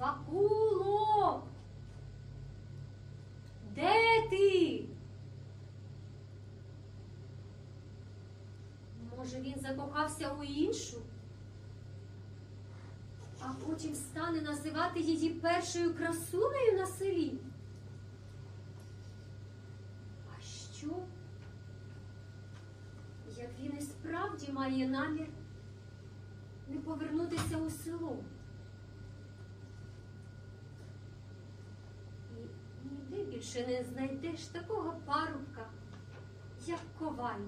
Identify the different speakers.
Speaker 1: Вакуло! Де ти? Може, він закохався у іншу, а потім стане називати її першою красунею на селі. А що? Як він і справді має намір не повернутися у село? І ніде більше не знайдеш такого парубка, як коваль.